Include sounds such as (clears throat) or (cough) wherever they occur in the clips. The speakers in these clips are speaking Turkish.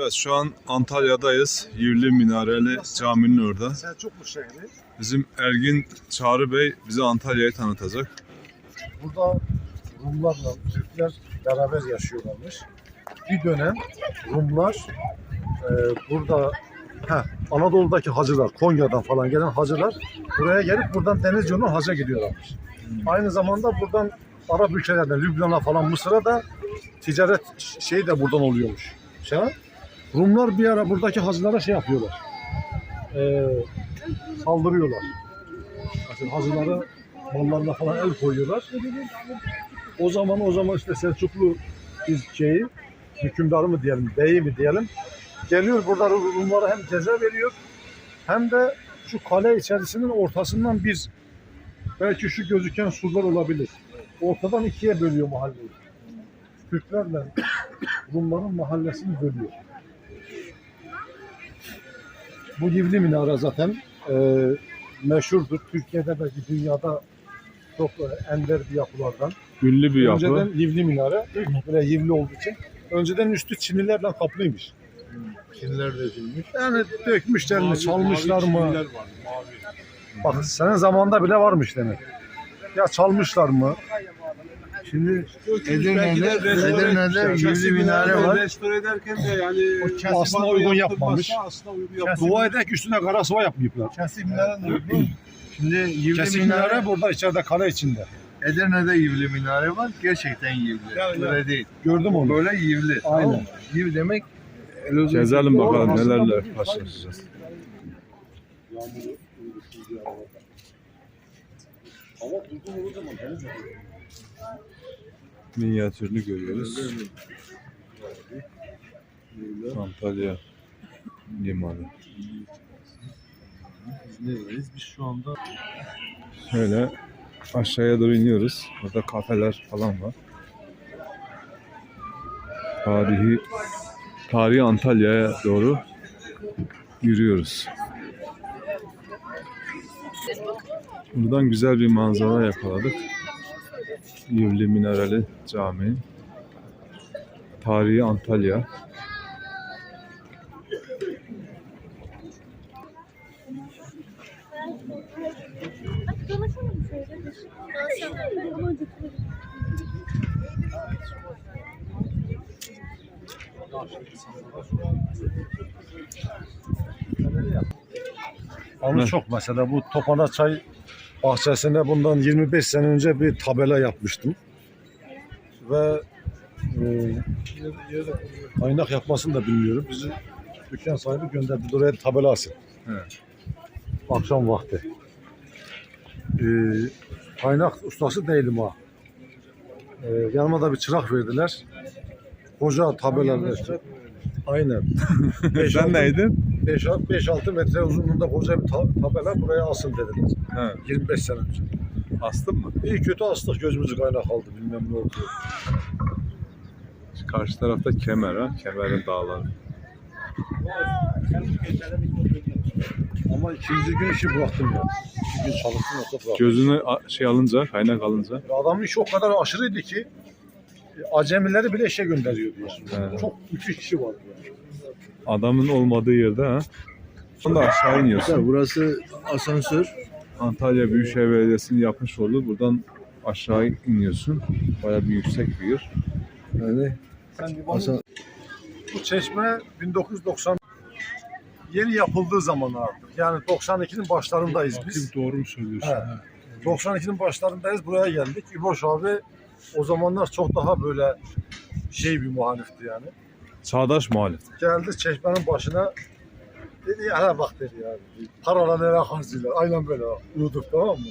Evet şu an Antalya'dayız. Yivli Minareli Cami'nin orada. Selçuklu şehri. Bizim Ergin Çağrı Bey bize Antalya'yı tanıtacak. Burada Rumlarla Türkler beraber yaşıyorlarmış. Bir dönem Rumlar e, burada heh, Anadolu'daki hacılar, Konya'dan falan gelen hacılar buraya gelip buradan deniz yoluna haca gidiyorlarmış. Aynı zamanda buradan Arap ülkelerden, Lübnan'a falan Mısır'a da ticaret şeyi de buradan oluyormuş. Şey, Rumlar bir ara buradaki hacılara şey yapıyorlar. E, saldırıyorlar. Mesela hacılara mallarına falan el koyuyorlar. O zaman o zaman işte Selçuklu biz şeyi hükümdarı mı diyelim, beyi mi diyelim geliyor burada Rumlara hem ceza veriyor hem de şu kale içerisinin ortasından bir belki şu gözüken surlar olabilir. Ortadan ikiye bölüyor mahalleyi. Türklerle Rumların mahallesini bölüyor. Bu Yivli Minare zaten e, meşhurdur. Türkiye'de belki dünyada çok ender bir yapılardan. Ünlü bir yapı. Önceden Yivli Minare, böyle Yivli olduğu için. Önceden üstü çinilerle kaplıymış. Çinler de edilmiş. Yani dökmüşler mi, çalmışlar mı? Çinliler var, mavi. Bak senin zamanında bile varmış demek. Ya çalmışlar mı? Şimdi Edirne'de, Edirne'de yüzü minare var. Restore ederken de yani O kesip aslına alma uygun yapmamış. Aslına uygun yapmamış. Dua eder ki üstüne kara sıva yapmayıplar. Kesimlere uygun. (clears throat) Şimdi Yivli Kesin minare, minare burada içeride kale içinde. Edirne'de Yivli minare var. Gerçekten Yivli. Yani, Böyle değil. Gördüm onu. Böyle Yivli. Aynen. Yiv demek Gezelim bakalım nelerle aslında- karşılaşacağız. Minyatürünü görüyoruz. Antalya limanı. Neredeyiz? Biz şu anda Şöyle aşağıya doğru iniyoruz. Burada kafeler falan var. Tarihi tarihi Antalya'ya doğru yürüyoruz. Buradan güzel bir manzara yakaladık. Yivli Minareli Camii. Tarihi Antalya. Ne? çok mesela bu Topana Çay bahçesine bundan 25 sene önce bir tabela yapmıştım. Ve e, kaynak yapmasını da bilmiyorum. Bizi dükkan sahibi gönderdi oraya tabela asın. Evet. Akşam vakti. E, kaynak ustası değilim ha. E, yanıma da bir çırak verdiler. Koca tabelalar. Aynen. (laughs) Sen neydin? 5-6 metre uzunluğunda koca bir ta- tabela buraya asın dediler. Ha, 25 sene önce. astın mı? İyi kötü astık gözümüzü kaynak aldı bilmem ne oldu. Karşı tarafta Kemer ha. Kemer'in dağları. Ama ikinci gün işi bıraktım ya. İki gün çalıştım yoksa bıraktım. Gözünü a- şey alınca, kaynak alınca Adamın işi o kadar aşırıydı ki acemileri bile işe gönderiyordu yani. Evet. Çok müthiş kişi vardı yani. adamın olmadığı yerde ha. Sonra aşağı iniyorsun. burası asansör. Antalya Büyükşehir Belediyesi'nin yapmış olduğu buradan aşağı iniyorsun. Bayağı bir yüksek bir yer. Yani asa- Bu çeşme 1990 yeni yapıldığı zaman artık. Yani 92'nin başlarındayız biz. doğru mu söylüyorsun? Evet. 92'nin başlarındayız. Buraya geldik. İboş abi o zamanlar çok daha böyle şey bir muhalifti yani. Çağdaş muhalif. Geldi çeşmenin başına dedi hele bak dedi ya. Paralar nereye harcıyorlar? Aynen böyle uyuduk tamam mı?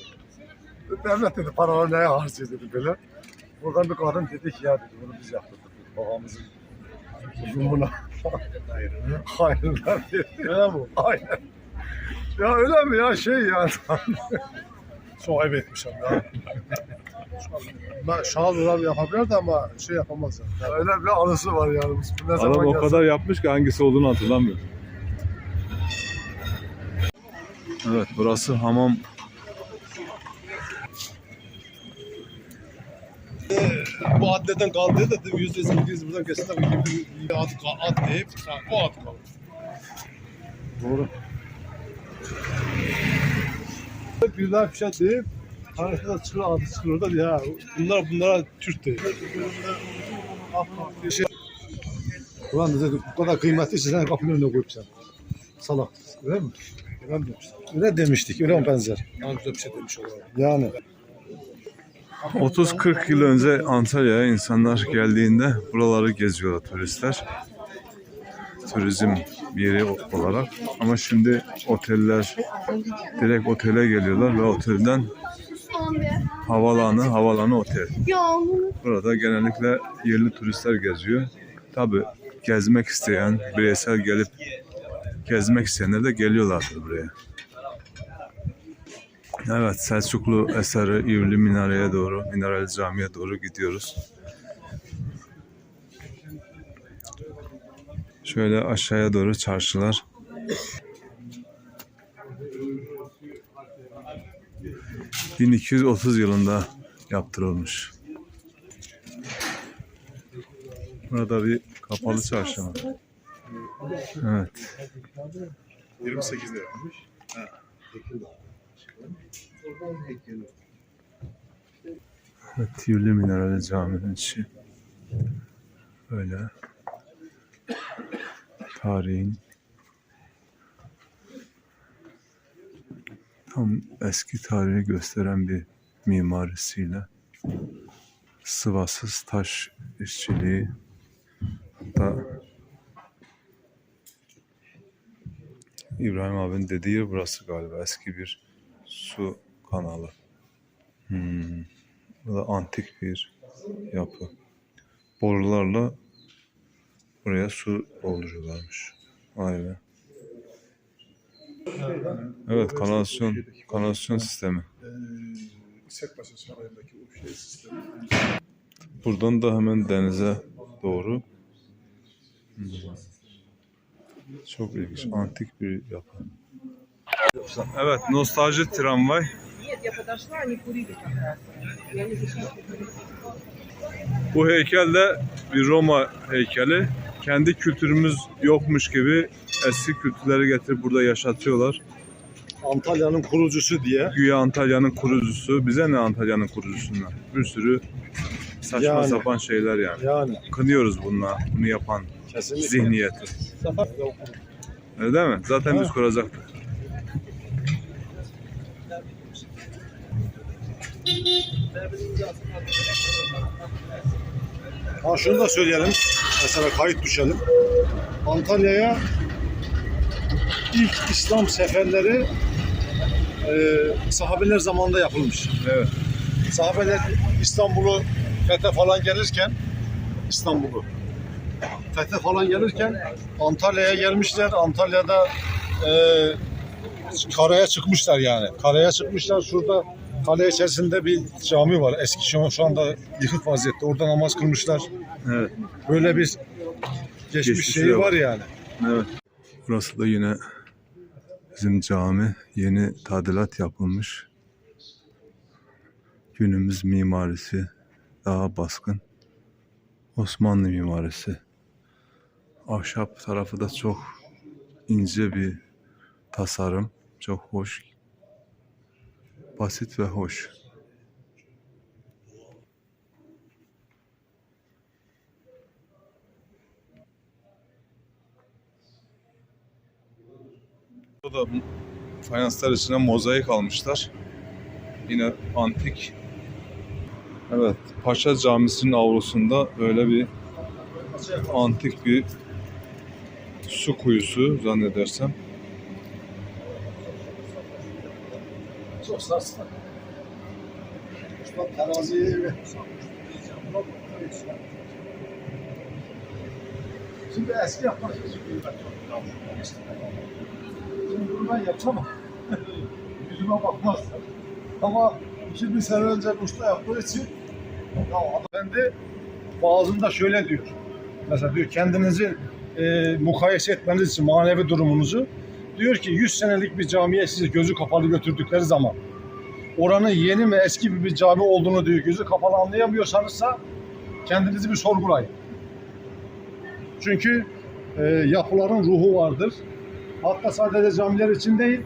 Devlet dedi paralar nereye harcıyor dedi böyle. Buradan bir kadın dedi ki ya dedi bunu biz yaptık. Babamızın uzunluğuna. (laughs) Hayırlar dedi. Öyle mi? Aynen. Ya öyle mi ya şey yani. Çok ayıp etmişim ya. Ben şahal uğrar yapabilirdi ama şey yapamaz yani. öyle bir anısı var yani. Ne Adam zaman o gelse- kadar yapmış ki hangisi olduğunu hatırlamıyor. Evet burası hamam. bu at neden kaldı da dedim yüzde sekiz buradan kesin bu gibi bir at, at deyip o at kaldı. Doğru. Birler bir şey deyip arkada çıkıyor adı çıkıyor da ya bunlar bunlara Türk değil. Şey, Ulan dedi bu kadar kıymetli sen kapının önüne koyup sen. Salak. Öyle mi? ben demiştim. Öyle demiştik. Öyle mi benzer? Daha güzel bir şey demiş olarak. Yani. 30-40 yıl önce Antalya'ya insanlar geldiğinde buraları geziyorlar turistler. Turizm yeri olarak. Ama şimdi oteller direkt otele geliyorlar ve otelden havalanı, havalanı otel. Ya Burada genellikle yerli turistler geziyor. Tabi gezmek isteyen, bireysel gelip gezmek isteyenler de geliyorlardır buraya. Evet, Selçuklu eseri İvli Minare'ye doğru, Minareli Cami'ye doğru gidiyoruz. Şöyle aşağıya doğru çarşılar. ...1230 yılında yaptırılmış. Burada bir kapalı çarşı var. Evet. 28'de yapmış. Evet, Tivoli Minerali Camii'nin içi. Böyle. Tarihin tam eski tarihi gösteren bir mimarisiyle sıvasız taş işçiliği hatta İbrahim abinin dediği yer burası galiba eski bir su kanalı. Hmm. Bu da antik bir yapı. Borularla buraya su dolduruyorlarmış. Be. Evet kanalizasyon kanalizasyon sistemi. İsekbaşı sistemi. Buradan da hemen denize doğru. Çok ilginç, antik bir yapı. Evet, nostalji tramvay. Bu heykel de bir Roma heykeli. Kendi kültürümüz yokmuş gibi eski kültürleri getirip burada yaşatıyorlar. Antalya'nın kurucusu diye. Güya Antalya'nın kurucusu. Bize ne Antalya'nın kurucusundan? Bir sürü saçma Yani. sapan şeyler yani. Yani. Kınıyoruz bununla, bunu yapan Kesinlikle. zihniyeti. Öyle değil mi? Zaten biz Ha. kuracaktık. Ha şunu da söyleyelim. Mesela kayıt düşelim. Antalya'ya ilk İslam seferleri e, sahabeler zamanında yapılmış. Evet. Sahabeler İstanbul'u fethe falan gelirken İstanbul'u fethe falan gelirken Antalya'ya gelmişler. Antalya'da e, karaya çıkmışlar yani. Karaya çıkmışlar. Şurada kale içerisinde bir cami var. Eski şu, şu anda yıkık vaziyette. Orada namaz kılmışlar. Evet. Böyle bir geçmiş Geçmişi şeyi de var. var yani. Evet. Burası da yine bizim cami. Yeni tadilat yapılmış. Günümüz mimarisi daha baskın. Osmanlı mimarisi. Ahşap tarafı da çok ince bir tasarım. Çok hoş. Basit ve hoş. Burada fayanslar içine mozaik almışlar. Yine antik. Evet, Paşa Camisi'nin avlusunda böyle bir antik bir su kuyusu zannedersem. Çok sarsın. Usta teraziyi ve Şimdi eski yapmak için Şimdi bunu ben yapamam. Yüzüme bakmaz. Ama 2000 sene önce usta yaptığı için ya efendi vaazında şöyle diyor. Mesela diyor kendinizi e, mukayese etmeniz için manevi durumunuzu diyor ki 100 senelik bir camiye sizi gözü kapalı götürdükleri zaman oranın yeni mi eski bir cami olduğunu diyor gözü kapalı anlayamıyorsanızsa kendinizi bir sorgulayın. Çünkü e, yapıların ruhu vardır. Hatta sadece camiler için değil,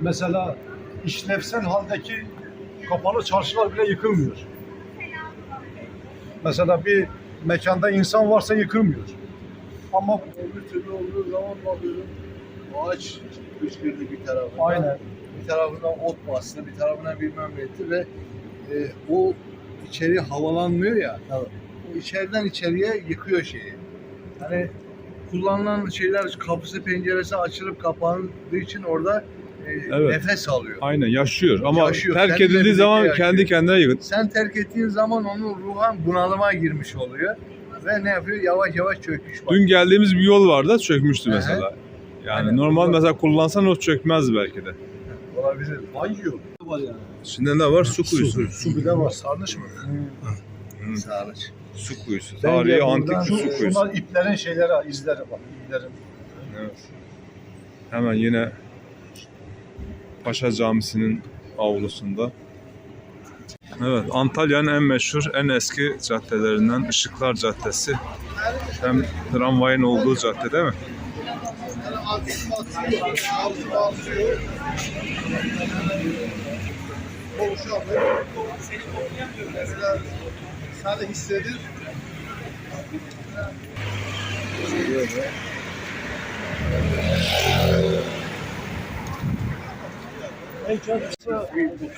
mesela işlevsel haldeki kapalı çarşılar bile yıkılmıyor. Mesela bir mekanda insan varsa yıkılmıyor. Ama Bir türlü olduğu zaman bakıyorum ağaç çıkmıştırdı bir tarafına. aynen Bir tarafına ot bastı, bir tarafına bilmem ne etti ve e, o içeri havalanmıyor ya. Evet. O içeriden içeriye yıkıyor şeyi. Hani kullanılan şeyler kapısı penceresi açılıp kapandığı için orada e, Evet. nefes alıyor. Aynen yaşıyor ama Yaşıyor, terk kendi edildiği zaman yaşıyor. kendi kendine yıkılır. Sen terk ettiğin zaman onun ruhan bunalıma girmiş oluyor. Ve ne yapıyor? Yavaş yavaş çöküş var. Dün geldiğimiz bir yol vardı çökmüş Hı hı. mesela. Yani normal mesela kullansan o çökmez belki de. olabilir. ayıyor. İçinde ne var? Su kuyusu. Su, su bile var. Sarnıç mı? Hı. Sarnıç. Su kuyusu. Ben Tarihi de antik bir su şu- kuyusu. Şunlar iplerin şeyleri, izleri bak. iplerin. Evet. Hemen yine Paşa Camisi'nin avlusunda. Evet, Antalya'nın en meşhur, en eski caddelerinden Işıklar Caddesi. Hem tramvayın olduğu cadde değil mi? Sadece hissedir.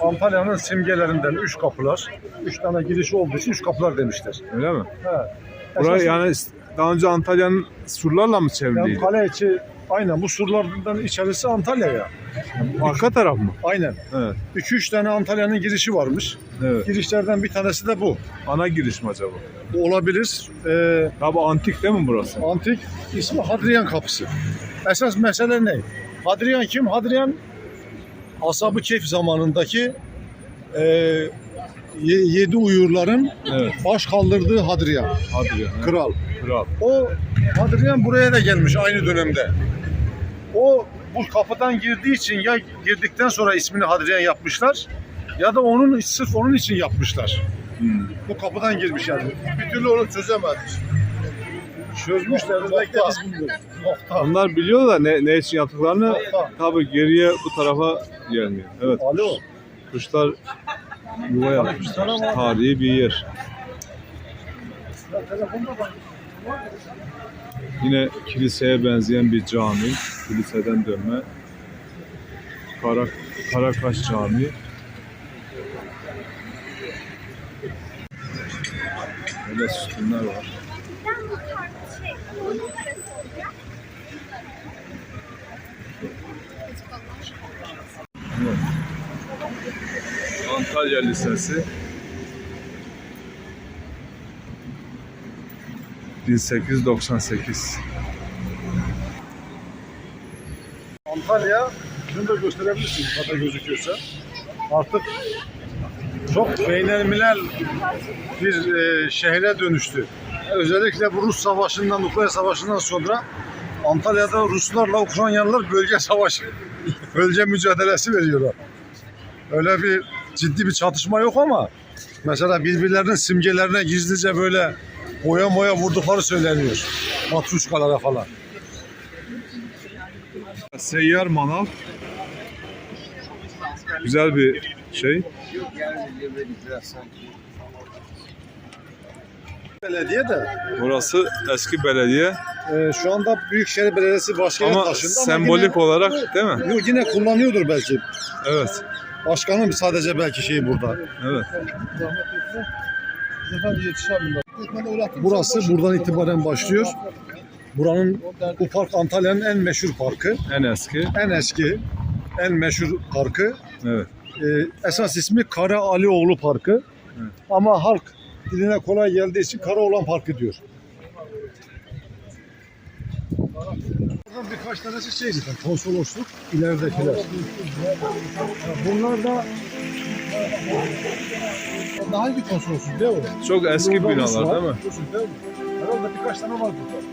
Antalya'nın simgelerinden üç kapılar. Üç tane girişi olduğu için üç kapılar demişler. Öyle mi? Burayı Esas- yani daha önce Antalya'nın surlarla mı yani çevriliydi? kale içi aynen bu surlardan içerisi Antalya ya. Arka taraf mı? Aynen. Evet. 2-3 tane Antalya'nın girişi varmış. Evet. Girişlerden bir tanesi de bu. Ana giriş mi acaba? Bu olabilir. Ee, Tabi antik değil mi burası? antik ismi Hadrian Kapısı. Esas mesele ne? Hadrian kim? Hadrian Ashab-ı Kehf zamanındaki e, ye- yedi uyurların Evet. baş kaldırdığı Hadrian, Hadi ya. kral. Kral. O Hadrian buraya da gelmiş aynı dönemde. O bu kapıdan girdiği için ya girdikten sonra ismini Hadrian yapmışlar ya da onun sırf onun için yapmışlar. Hmm. Bu kapıdan girmiş yani. Bir türlü onu çözemedik. Çözmüşler belki de biz bilmiyoruz. Nokta. Onlar biliyor da ne, ne için yaptıklarını Nokta. tabi geriye bu tarafa gelmiyor. Evet. Alo. Kuşlar yuva yapmışlar. Tarihi bir yer. Yine kiliseye benzeyen bir cami. Kiliseden dönme. Kara, Karakaş Camii. Böyle sütunlar var. Evet. Antalya Lisesi 1898 Antalya şunu da gösterebilirsin hatta gözüküyorsa. Artık çok beynelmilel bir e, şehre dönüştü. Özellikle bu Rus Savaşı'ndan, Ukrayna Savaşı'ndan sonra Antalya'da Ruslarla Ukraynalılar bölge savaşı, (laughs) bölge mücadelesi veriyorlar. Öyle bir ciddi bir çatışma yok ama mesela birbirlerinin simgelerine gizlice böyle boya moya vurdukları söyleniyor. Matruşkalara falan. Seyyar manav güzel bir şey. Belediye de Burası eski belediye Ee, şu anda Büyükşehir Belediyesi başkana ama taşındı ama sembolik yine, olarak değil mi? Yok, yine kullanıyordur belki. Evet. Başkanın sadece belki şeyi burada. Evet. Burası buradan itibaren başlıyor. Buranın bu park Antalya'nın en meşhur parkı. En eski. En eski, en meşhur parkı. Evet. Ee, esas ismi Kara Alioğlu Parkı. Evet. Ama halk diline kolay geldiği için Karaoğlan Parkı diyor. Buradan birkaç tanesi şey zaten konsolosluk ileridekiler. Bunlar da daha hangi konsolosluk değil mi? Çok eski Burada binalar var, değil mi? Değil mi? Herhalde birkaç tane var burada.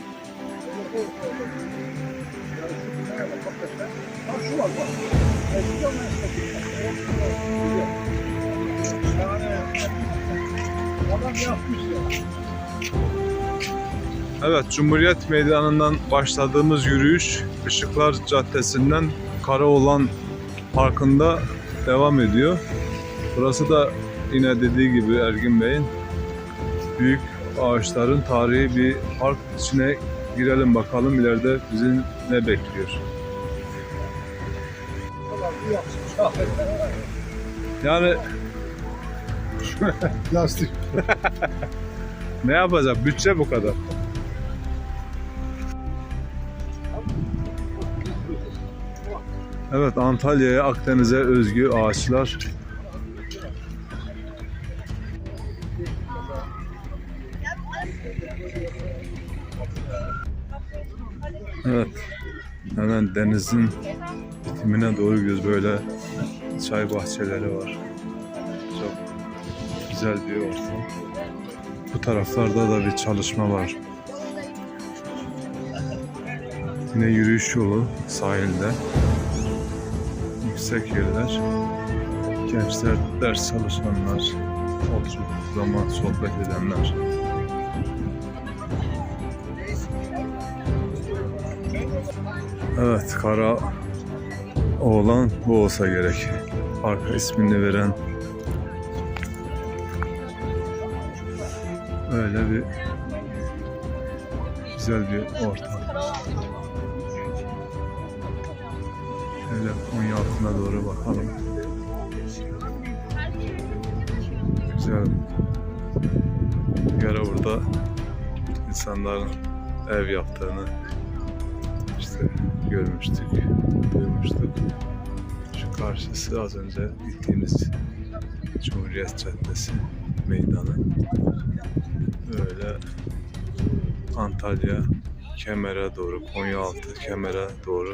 Ha şu var bak. Yani Adam yapmış ya. Evet, Cumhuriyet Meydanı'ndan başladığımız yürüyüş Işıklar Caddesi'nden Karaoğlan Parkı'nda devam ediyor. Burası da yine dediği gibi Ergin Bey'in büyük ağaçların tarihi bir park içine girelim bakalım ileride bizi ne bekliyor. Yani Lastik. (laughs) ne yapacak? Bütçe bu kadar. Evet Antalya'ya Akdeniz'e özgü ağaçlar. Evet. Hemen denizin bitimine doğru gidiyoruz. Böyle çay bahçeleri var. Çok güzel bir ortam. Bu taraflarda da bir çalışma var. Yine yürüyüş yolu sahilde. Yüksek yerler. Gençler, ders çalışanlar, oturup zaman sohbet edenler. Evet, Kara Oğlan bu olsa gerek. Parka ismini veren öyle bir güzel bir ortam. Şöyle Konya altına doğru bakalım. Güzel. Ara burada insanların ev yaptığını işte görmüştük, duymuştuk. Şu karşısı az önce gittiğimiz Cumhuriyet Caddesi meydanı. Böyle Antalya Kemer'e doğru, Konyaaltı Kemer'e doğru